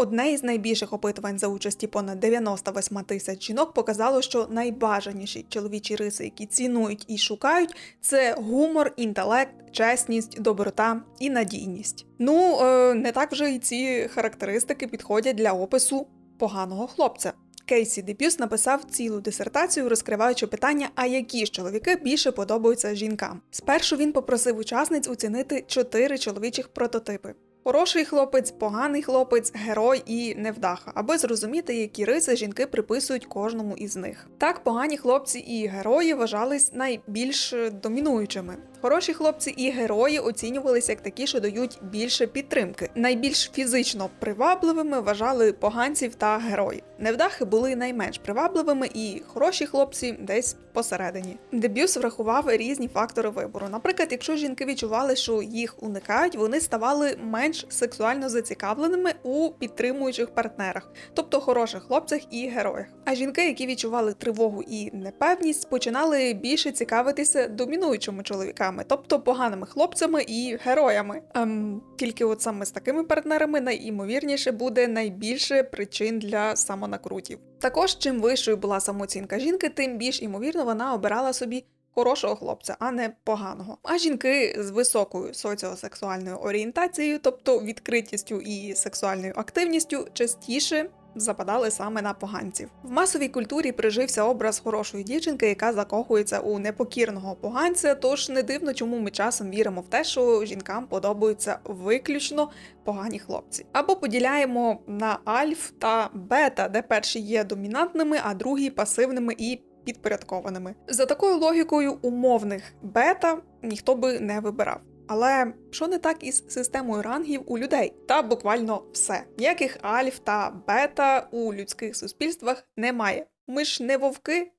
Одне із найбільших опитувань за участі понад 98 тисяч жінок показало, що найбажаніші чоловічі риси, які цінують і шукають, це гумор, інтелект, чесність, доброта і надійність. Ну е, не так вже і ці характеристики підходять для опису поганого хлопця. Кейсі Дебюс написав цілу дисертацію, розкриваючи питання, а які ж чоловіки більше подобаються жінкам. Спершу він попросив учасниць оцінити чотири чоловічих прототипи. Хороший хлопець, поганий хлопець, герой і невдаха, аби зрозуміти, які риси жінки приписують кожному із них. Так, погані хлопці і герої вважались найбільш домінуючими. Хороші хлопці і герої оцінювалися як такі, що дають більше підтримки. Найбільш фізично привабливими вважали поганців та героїв. Невдахи були найменш привабливими, і хороші хлопці десь посередині. Дебюс врахував різні фактори вибору. Наприклад, якщо жінки відчували, що їх уникають, вони ставали менш сексуально зацікавленими у підтримуючих партнерах, тобто хороших хлопцях і героях. А жінки, які відчували тривогу і непевність, починали більше цікавитися домінуючими чоловіками, тобто поганими хлопцями і героями. Ем, тільки от саме з такими партнерами найімовірніше буде найбільше причин для самонакрутів. Також, чим вищою була самооцінка жінки, тим більш імовірно вона обирала собі хорошого хлопця, а не поганого. А жінки з високою соціосексуальною орієнтацією, тобто відкритістю і сексуальною активністю, частіше. Западали саме на поганців. В масовій культурі прижився образ хорошої дівчинки, яка закохується у непокірного поганця. Тож не дивно, чому ми часом віримо в те, що жінкам подобаються виключно погані хлопці. Або поділяємо на альф та бета, де перші є домінантними, а другі пасивними і підпорядкованими. За такою логікою умовних бета ніхто би не вибирав. Але що не так із системою рангів у людей? Та буквально все. Ніяких альф та бета у людських суспільствах немає. Ми ж не вовки.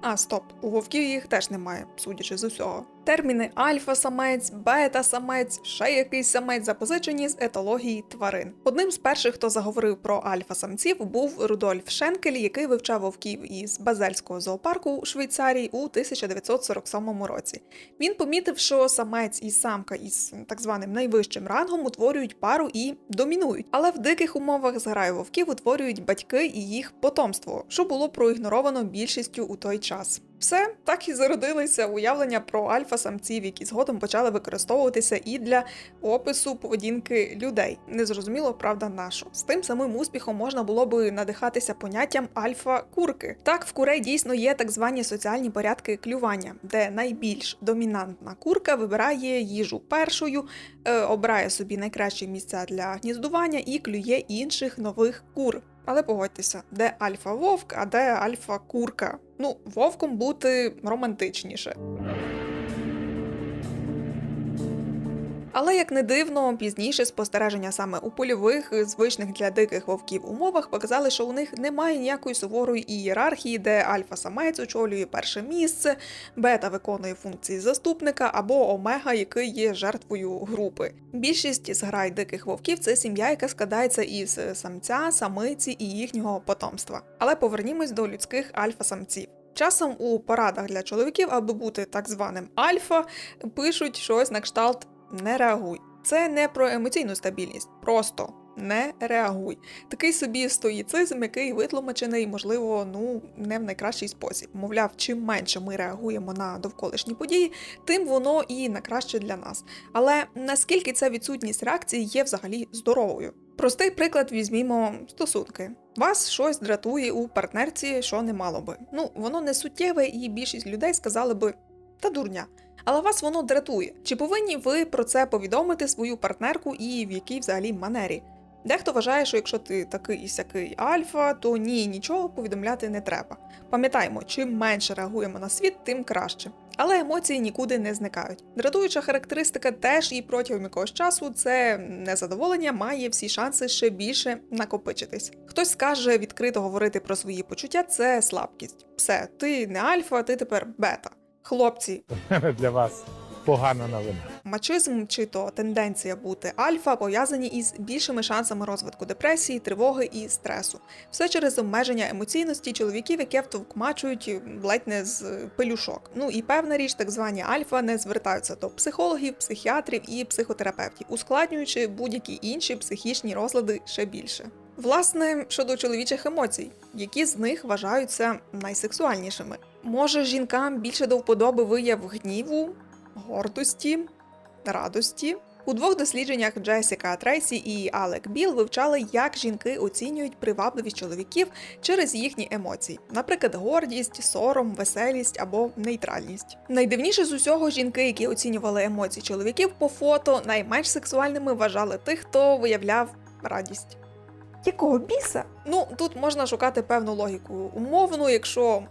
А, стоп, у вовків їх теж немає, судячи з усього. Терміни альфа-самець, бета-самець, ще якийсь самець запозичені з етології тварин. Одним з перших, хто заговорив про альфа-самців, був Рудольф Шенкель, який вивчав вовків із Базельського зоопарку у Швейцарії у 1947 році. Він помітив, що самець і самка із так званим найвищим рангом утворюють пару і домінують. Але в диких умовах зграю вовків утворюють батьки і їх потомство, що було проігноровано більшістю у той час. Все так і зародилися уявлення про альфа-самців, які згодом почали використовуватися і для опису поведінки людей. Незрозуміло, правда, нашу. З тим самим успіхом можна було би надихатися поняттям альфа-курки. Так, в курей дійсно є так звані соціальні порядки клювання, де найбільш домінантна курка вибирає їжу першою, е, обирає собі найкращі місця для гніздування і клює інших нових кур. Але погодьтеся, де альфа-вовк, а де альфа-курка. Ну, вовком бути романтичніше. Але як не дивно, пізніше спостереження саме у польових, звичних для диких вовків умовах показали, що у них немає ніякої суворої ієрархії, де альфа-самець очолює перше місце, бета виконує функції заступника або омега, який є жертвою групи. Більшість зграй диких вовків це сім'я, яка складається із самця, самиці і їхнього потомства. Але повернімось до людських альфа-самців. Часом у порадах для чоловіків, аби бути так званим альфа, пишуть щось на кшталт не реагуй. Це не про емоційну стабільність, просто не реагуй. Такий собі стоїцизм, який витлумачений, можливо, ну не в найкращий спосіб. Мовляв, чим менше ми реагуємо на довколишні події, тим воно і на краще для нас. Але наскільки ця відсутність реакції є взагалі здоровою? Простий приклад візьмімо стосунки. Вас щось дратує у партнерці, що не мало би. Ну, воно не суттєве, і більшість людей сказали би та дурня. Але вас воно дратує. Чи повинні ви про це повідомити свою партнерку і в якій взагалі манері? Дехто вважає, що якщо ти такий і сякий альфа, то ні, нічого повідомляти не треба. Пам'ятаємо, чим менше реагуємо на світ, тим краще. Але емоції нікуди не зникають. Дратуюча характеристика теж і протягом якогось часу це незадоволення має всі шанси ще більше накопичитись. Хтось скаже відкрито говорити про свої почуття це слабкість. Все, ти не альфа, ти тепер бета. Хлопці, для вас. погана новина. Мачизм чи то тенденція бути альфа пов'язані із більшими шансами розвитку депресії, тривоги і стресу. Все через обмеження емоційності чоловіків, які втовкмачують ледь не з пелюшок. Ну і певна річ, так звані альфа не звертаються до психологів, психіатрів і психотерапевтів, ускладнюючи будь-які інші психічні розлади ще більше. Власне, щодо чоловічих емоцій, які з них вважаються найсексуальнішими. Може, жінкам більше до вподоби вияв гніву, гордості, радості. У двох дослідженнях Джесіка Трейсі і Алек Біл вивчали, як жінки оцінюють привабливість чоловіків через їхні емоції, наприклад, гордість, сором, веселість або нейтральність. Найдивніше з усього жінки, які оцінювали емоції чоловіків по фото, найменш сексуальними вважали тих, хто виявляв радість. Якого біса? Ну тут можна шукати певну логіку умовну, якщо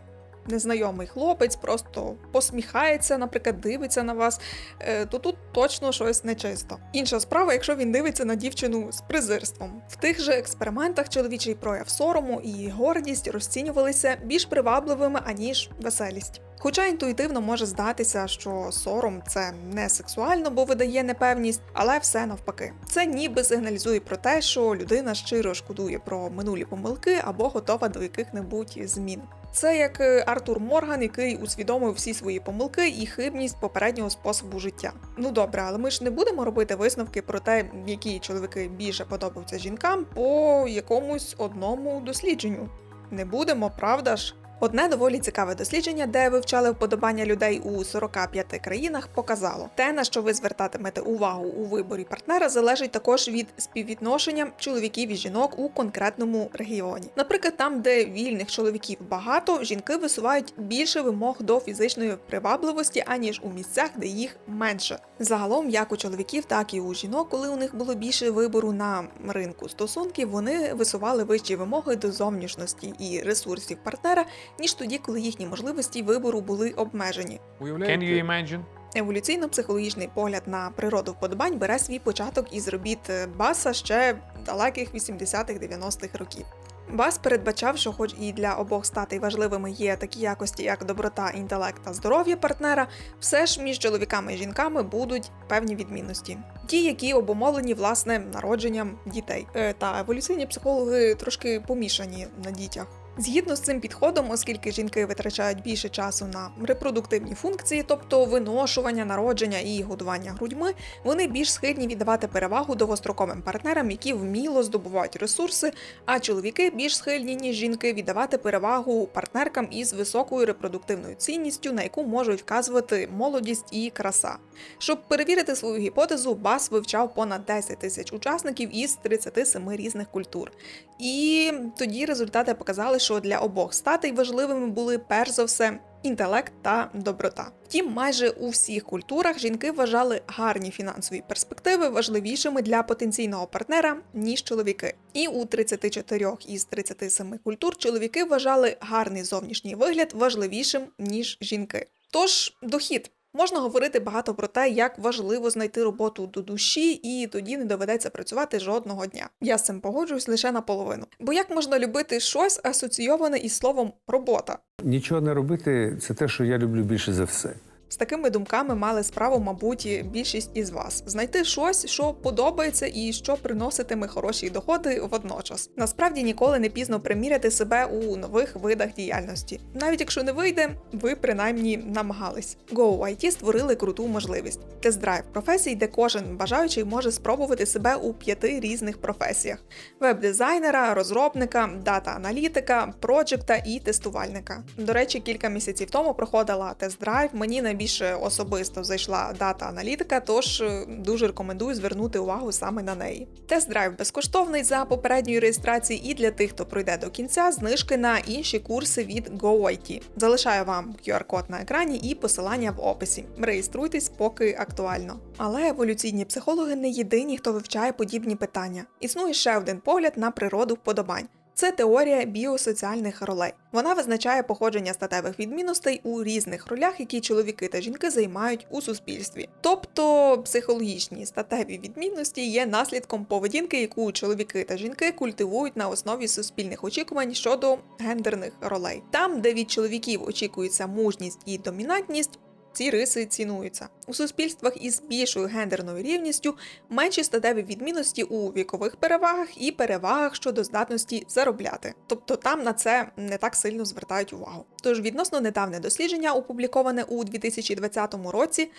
незнайомий хлопець просто посміхається, наприклад, дивиться на вас, е, то тут точно щось нечисто. Інша справа, якщо він дивиться на дівчину з презирством. В тих же експериментах чоловічий прояв сорому і гордість розцінювалися більш привабливими аніж веселість. Хоча інтуїтивно може здатися, що сором це не сексуально, бо видає непевність, але все навпаки. Це ніби сигналізує про те, що людина щиро шкодує про минулі помилки або готова до яких-небудь змін. Це як е, Артур Морган, який усвідомив всі свої помилки і хибність попереднього способу життя. Ну добре, але ми ж не будемо робити висновки про те, які чоловіки більше подобаються жінкам по якомусь одному дослідженню. Не будемо, правда ж? Одне доволі цікаве дослідження, де вивчали вподобання людей у 45 країнах, показало те, на що ви звертатимете увагу у виборі партнера, залежить також від співвідношення чоловіків і жінок у конкретному регіоні. Наприклад, там, де вільних чоловіків багато, жінки висувають більше вимог до фізичної привабливості, аніж у місцях, де їх менше. Загалом, як у чоловіків, так і у жінок, коли у них було більше вибору на ринку стосунків, вони висували вищі вимоги до зовнішності і ресурсів партнера ніж тоді, коли їхні можливості вибору були обмежені. Can you imagine? Еволюційно-психологічний погляд на природу вподобань бере свій початок із робіт е, Баса ще далеких 80-х-90-х років. Бас передбачав, що, хоч і для обох статей важливими є такі якості, як доброта, інтелект та здоров'я партнера, все ж між чоловіками і жінками будуть певні відмінності. Ті, які обумовлені власне народженням дітей. Е, Та еволюційні психологи трошки помішані на дітях. Згідно з цим підходом, оскільки жінки витрачають більше часу на репродуктивні функції, тобто виношування, народження і годування грудьми, вони більш схильні віддавати перевагу довгостроковим партнерам, які вміло здобувають ресурси, а чоловіки більш схильні, ніж жінки, віддавати перевагу партнеркам із високою репродуктивною цінністю, на яку можуть вказувати молодість і краса. Щоб перевірити свою гіпотезу, Бас вивчав понад 10 тисяч учасників із 37 різних культур. І тоді результати показали, що для обох статей важливими були перш за все інтелект та доброта. Втім, майже у всіх культурах жінки вважали гарні фінансові перспективи важливішими для потенційного партнера ніж чоловіки. І у 34 із 37 культур чоловіки вважали гарний зовнішній вигляд важливішим ніж жінки. Тож дохід. Можна говорити багато про те, як важливо знайти роботу до душі, і тоді не доведеться працювати жодного дня. Я з цим погоджуюсь лише наполовину. Бо як можна любити щось асоційоване із словом робота? Нічого не робити це те, що я люблю більше за все. З такими думками мали справу, мабуть, більшість із вас знайти щось, що подобається і що приноситиме хороші доходи водночас. Насправді ніколи не пізно приміряти себе у нових видах діяльності. Навіть якщо не вийде, ви принаймні намагались. GoIT створили круту можливість тест-драйв професій, де кожен бажаючий може спробувати себе у п'яти різних професіях: веб-дизайнера, розробника, дата-аналітика, проджекта і тестувальника. До речі, кілька місяців тому проходила тест-драйв. Мені найбільше особисто зайшла дата-аналітика, тож е, дуже рекомендую звернути увагу саме на неї. Тест-драйв безкоштовний за попередньою реєстрацією і для тих, хто пройде до кінця, знижки на інші курси від GoIT. Залишаю вам QR-код на екрані і посилання в описі. Реєструйтесь, поки актуально. Але еволюційні психологи не єдині, хто вивчає подібні питання. Існує ще один погляд на природу вподобань. Це теорія біосоціальних ролей. Вона визначає походження статевих відмінностей у різних ролях, які чоловіки та жінки займають у суспільстві. Тобто психологічні статеві відмінності є наслідком поведінки, яку чоловіки та жінки культивують на основі суспільних очікувань щодо гендерних ролей. Там, де від чоловіків очікується мужність і домінантність. Ці риси цінуються. У суспільствах із більшою гендерною рівністю менші статеві відмінності у вікових перевагах і перевагах щодо здатності заробляти. Тобто там на це не так сильно звертають увагу. Тож відносно недавнє дослідження, опубліковане у 2020 році.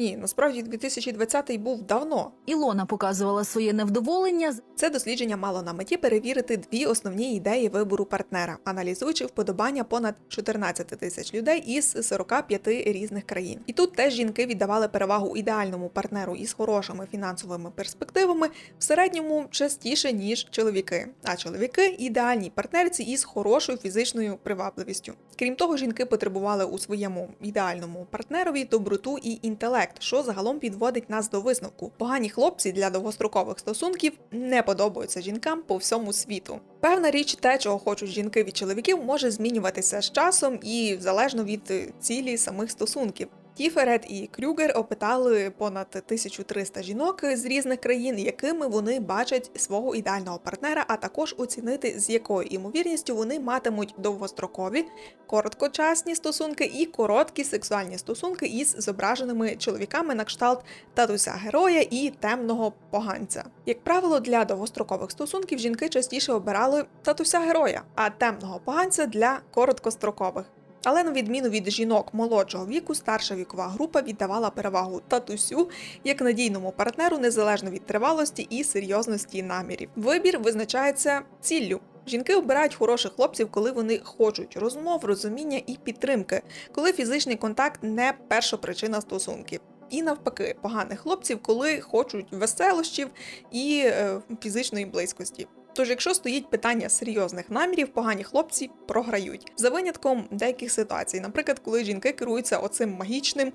Ні, насправді 2020 був давно. Ілона показувала своє невдоволення Це дослідження мало на меті перевірити дві основні ідеї вибору партнера, аналізуючи вподобання понад 14 тисяч людей із 45 різних країн. І тут теж жінки віддавали перевагу ідеальному партнеру із хорошими фінансовими перспективами в середньому частіше ніж чоловіки. А чоловіки ідеальній партнерці із хорошою фізичною привабливістю. Крім того, жінки потребували у своєму ідеальному партнерові доброту і інтелект, що загалом підводить нас до висновку. Погані хлопці для довгострокових стосунків не подобаються жінкам по всьому світу. Певна річ, те, чого хочуть жінки від чоловіків, може змінюватися з часом і залежно від е, цілі самих стосунків. Тіферет і Крюгер опитали понад 1300 жінок з різних країн, якими вони бачать свого ідеального партнера, а також оцінити, з якою імовірністю вони матимуть довгострокові, короткочасні стосунки і короткі сексуальні стосунки із зображеними чоловіками на кшталт татуся героя і темного поганця. Як правило, для довгострокових стосунків жінки частіше обирали татуся героя, а темного поганця для короткострокових. Але на відміну від жінок молодшого віку, старша вікова група віддавала перевагу татусю як надійному партнеру незалежно від тривалості і серйозності намірів. Вибір визначається ціллю. Жінки обирають хороших хлопців, коли вони хочуть розмов, розуміння і підтримки, коли фізичний контакт не перша причина стосунків. І навпаки, поганих хлопців, коли хочуть веселощів і е, фізичної близькості. Тож, якщо стоїть питання серйозних намірів, погані хлопці програють за винятком деяких ситуацій, наприклад, коли жінки керуються оцим магічним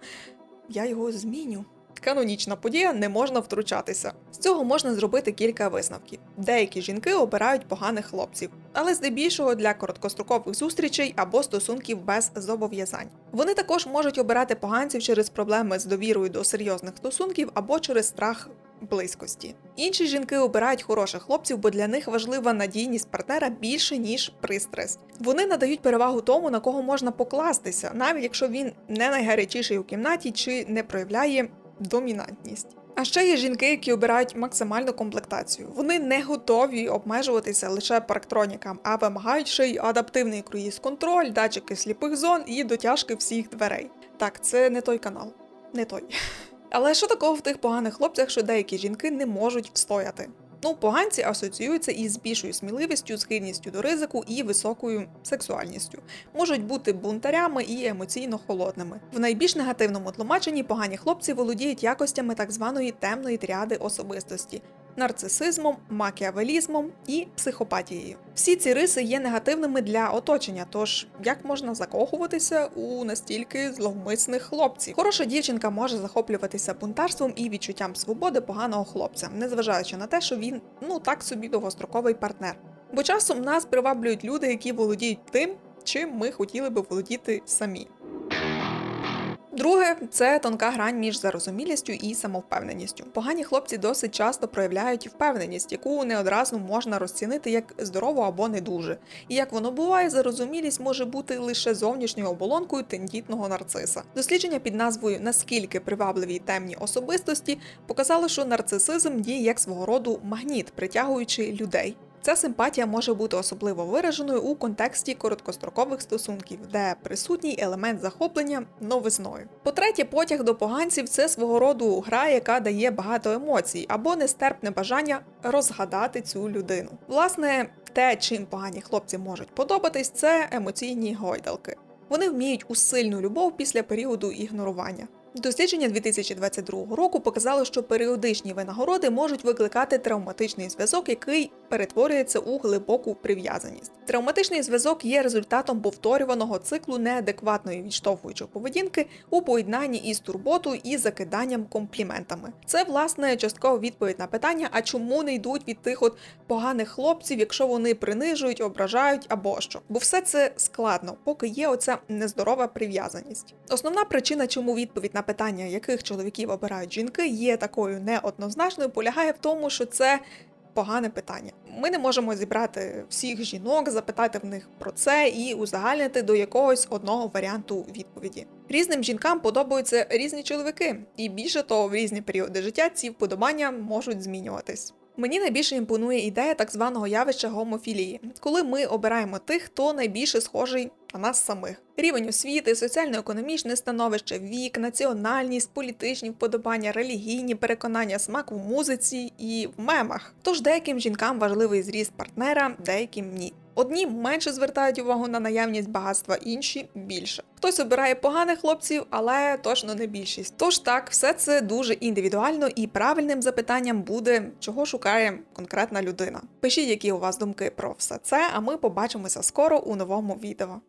я його зміню. Канонічна подія не можна втручатися. З цього можна зробити кілька висновків. Деякі жінки обирають поганих хлопців, але здебільшого для короткострокових зустрічей або стосунків без зобов'язань. Вони також можуть обирати поганців через проблеми з довірою до серйозних стосунків або через страх близькості. Інші жінки обирають хороших хлопців, бо для них важлива надійність партнера більше ніж пристрасть. Вони надають перевагу тому, на кого можна покластися, навіть якщо він не найгарячіший у кімнаті чи не проявляє домінантність. А ще є жінки, які обирають максимальну комплектацію. Вони не готові обмежуватися лише парктронікам, а вимагають ще й адаптивний круїз-контроль, датчики сліпих зон і дотяжки всіх дверей. Так, це не той канал, не той. Але що такого в тих поганих хлопцях, що деякі жінки не можуть встояти? Ну, поганці асоціюються із більшою сміливістю, схильністю до ризику і високою сексуальністю. Можуть бути бунтарями і емоційно холодними. В найбільш негативному тлумаченні погані хлопці володіють якостями так званої темної тріади особистості. Нарцисизмом, макіавелізмом і психопатією. Всі ці риси є негативними для оточення, тож як можна закохуватися у настільки зловмисних хлопців? Хороша дівчинка може захоплюватися бунтарством і відчуттям свободи поганого хлопця, незважаючи на те, що він ну так собі довгостроковий партнер. Бо часом нас приваблюють люди, які володіють тим, чим ми хотіли би володіти самі. Друге, це тонка грань між зарозумілістю і самовпевненістю. Погані хлопці досить часто проявляють впевненість, яку не одразу можна розцінити як здорову або не дуже. І як воно буває, зарозумілість може бути лише зовнішньою оболонкою тендітного нарциса. Дослідження під назвою Наскільки привабливі темні особистості показало, що нарцисизм діє як свого роду магніт, притягуючи людей. Ця симпатія може бути особливо вираженою у контексті короткострокових стосунків, де присутній елемент захоплення новизною. По-третє, потяг до поганців це свого роду гра, яка дає багато емоцій, або нестерпне бажання розгадати цю людину. Власне, те, чим погані хлопці можуть подобатись, це емоційні гойдалки. Вони вміють у сильну любов після періоду ігнорування. Дослідження 2022 року показало, що періодичні винагороди можуть викликати травматичний зв'язок, який перетворюється у глибоку прив'язаність. Травматичний зв'язок є результатом повторюваного циклу неадекватної відштовхуючої поведінки у поєднанні із турботою і закиданням компліментами. Це власне часткова відповідь на питання: а чому не йдуть від тих от поганих хлопців, якщо вони принижують, ображають або що? Бо все це складно, поки є оця нездорова прив'язаність. Основна причина, чому відповідь на питання, яких чоловіків обирають жінки, є такою неоднозначною, полягає в тому, що це погане питання. Ми не можемо зібрати всіх жінок, запитати в них про це і узагальнити до якогось одного варіанту відповіді. Різним жінкам подобаються різні чоловіки, і більше того, в різні періоди життя ці вподобання можуть змінюватись. Мені найбільше імпонує ідея так званого явища гомофілії, коли ми обираємо тих, хто найбільше схожий на нас самих. Рівень освіти, соціально-економічне становище, вік, національність, політичні вподобання, релігійні переконання, смак в музиці і в мемах. Тож деяким жінкам важливий зріст партнера, деяким ні. Одні менше звертають увагу на наявність багатства, інші більше. Хтось обирає поганих хлопців, але точно не більшість. Тож так, все це дуже індивідуально і правильним запитанням буде, чого шукає конкретна людина. Пишіть, які у вас думки про все це, а ми побачимося скоро у новому відео.